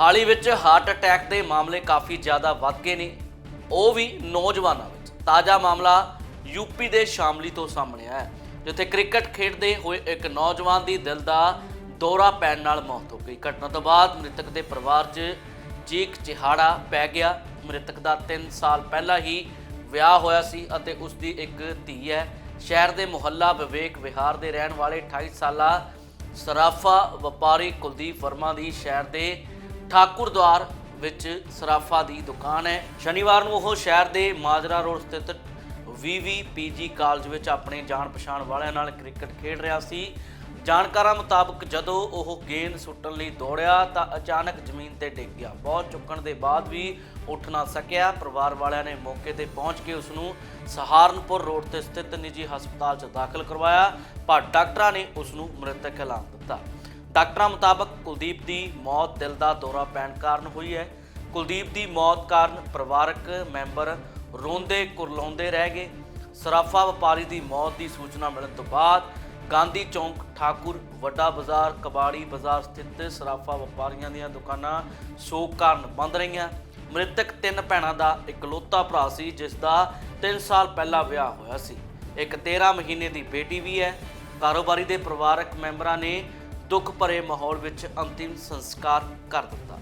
ਹਾਲ ਹੀ ਵਿੱਚ heart attack ਦੇ ਮਾਮਲੇ ਕਾਫੀ ਜ਼ਿਆਦਾ ਵੱਧ ਗਏ ਨੇ। ਉਹ ਵੀ ਨੌਜਵਾਨਾਂ ਵਿੱਚ। ਤਾਜ਼ਾ ਮਾਮਲਾ ਯੂਪੀ ਦੇ ਸ਼ਾਮਲੀ ਤੋਂ ਸਾਹਮਣੇ ਆਇਆ ਜਿੱਥੇ ਕ੍ਰਿਕਟ ਖੇਡਦੇ ਹੋਏ ਇੱਕ ਨੌਜਵਾਨ ਦੀ ਦਿਲ ਦਾ ਦੌਰਾ ਪੈਣ ਨਾਲ ਮੌਤ ਹੋ ਗਈ। ਘਟਨਾ ਤੋਂ ਬਾਅਦ ਮ੍ਰਿਤਕ ਦੇ ਪਰਿਵਾਰ 'ਚ ਚੀਕ ਚਿਹਾੜਾ ਪੈ ਗਿਆ। ਮ੍ਰਿਤਕ ਦਾ 3 ਸਾਲ ਪਹਿਲਾਂ ਹੀ ਵਿਆਹ ਹੋਇਆ ਸੀ ਅਤੇ ਉਸ ਦੀ ਇੱਕ ਧੀ ਹੈ। ਸ਼ਹਿਰ ਦੇ ਮੁਹੱਲਾ ਵਿਵੇਕ ਵਿਹਾਰ ਦੇ ਰਹਿਣ ਵਾਲੇ 28 ਸਾਲਾ ਸਰਾਫਾ ਵਪਾਰੀ ਕੁਲਦੀਪ ਵਰਮਾ ਦੀ ਸ਼ਹਿਰ ਦੇ ਠਾਕੁਰਦੁਆਰ ਵਿੱਚ ਸਰਾਫਾ ਦੀ ਦੁਕਾਨ ਹੈ। ਸ਼ਨੀਵਾਰ ਨੂੰ ਉਹ ਸ਼ਹਿਰ ਦੇ ਮਾਜਰਾ ਰੋਡ ਸਥਿਤ ਵੀਵੀਪੀਜੀ ਕਾਲਜ ਵਿੱਚ ਆਪਣੇ ਜਾਣ ਪਛਾਣ ਵਾਲਿਆਂ ਨਾਲ ਕ੍ਰਿਕਟ ਖੇਡ ਰਿਹਾ ਸੀ। ਜਾਣਕਾਰਾਂ ਮੁਤਾਬਕ ਜਦੋਂ ਉਹ ਗੇਂਦ ਸੁੱਟਣ ਲਈ ਦੌੜਿਆ ਤਾਂ ਅਚਾਨਕ ਜ਼ਮੀਨ ਤੇ ਡਿੱਗ ਗਿਆ। ਬਹੁਤ ਚੁੱਕਣ ਦੇ ਬਾਅਦ ਵੀ ਉੱਠ ਨਾ ਸਕਿਆ। ਪਰਿਵਾਰ ਵਾਲਿਆਂ ਨੇ ਮੌਕੇ ਤੇ ਪਹੁੰਚ ਕੇ ਉਸ ਨੂੰ ਸਹਾਰਨਪੁਰ ਰੋਡ ਤੇ ਸਥਿਤ ਨਿੱਜੀ ਹਸਪਤਾਲ 'ਚ ਦਾਖਲ ਕਰਵਾਇਆ। ਪਰ ਡਾਕਟਰਾਂ ਨੇ ਉਸ ਨੂੰ ਮ੍ਰਿਤਕ ਐਲਾਨ ਦਿੱਤਾ। ਡਾਕਟਰਾਂ ਮੁਤਾਬਕ ਕੁਲਦੀਪ ਦੀ ਮੌਤ ਦਿਲ ਦਾ ਦੌਰਾ ਪੈਣ ਕਾਰਨ ਹੋਈ ਹੈ। ਕੁਲਦੀਪ ਦੀ ਮੌਤ ਕਾਰਨ ਪਰਿਵਾਰਕ ਮੈਂਬਰ ਰੋਂਦੇ ਕੁਰਲਾਉਂਦੇ ਰਹਿ ਗਏ। ਸਰਾਫਾ ਵਪਾਰੀ ਦੀ ਮੌਤ ਦੀ ਸੂਚਨਾ ਮਿਲਣ ਤੋਂ ਬਾਅਦ ਗਾਂਧੀ ਚੌਂਕ, ਠਾਕੁਰ, ਵੱਡਾ ਬਾਜ਼ਾਰ, ਕਬਾੜੀ ਬਾਜ਼ਾਰ ਸਥਿਤ ਸਰਾਫਾ ਵਪਾਰੀਆਂ ਦੀਆਂ ਦੁਕਾਨਾਂ ਸੋਗ ਕਾਰਨ ਬੰਦ ਰਹੀਆਂ। ਮ੍ਰਿਤਕ ਤਿੰਨ ਭੈਣਾਂ ਦਾ ਇਕਲੌਤਾ ਭਰਾ ਸੀ, ਜਿਸ ਦਾ 3 ਸਾਲ ਪਹਿਲਾਂ ਵਿਆਹ ਹੋਇਆ ਸੀ। ਇੱਕ 13 ਮਹੀਨੇ ਦੀ ਬੇਟੀ ਵੀ ਹੈ। ਕਾਰੋਬਾਰੀ ਦੇ ਪਰਿਵਾਰਕ ਮੈਂਬਰਾਂ ਨੇ ਦੁੱਖ ਭਰੇ ਮਾਹੌਲ ਵਿੱਚ ਅੰਤਿਮ ਸੰਸਕਾਰ ਕਰ ਦਿੱਤਾ।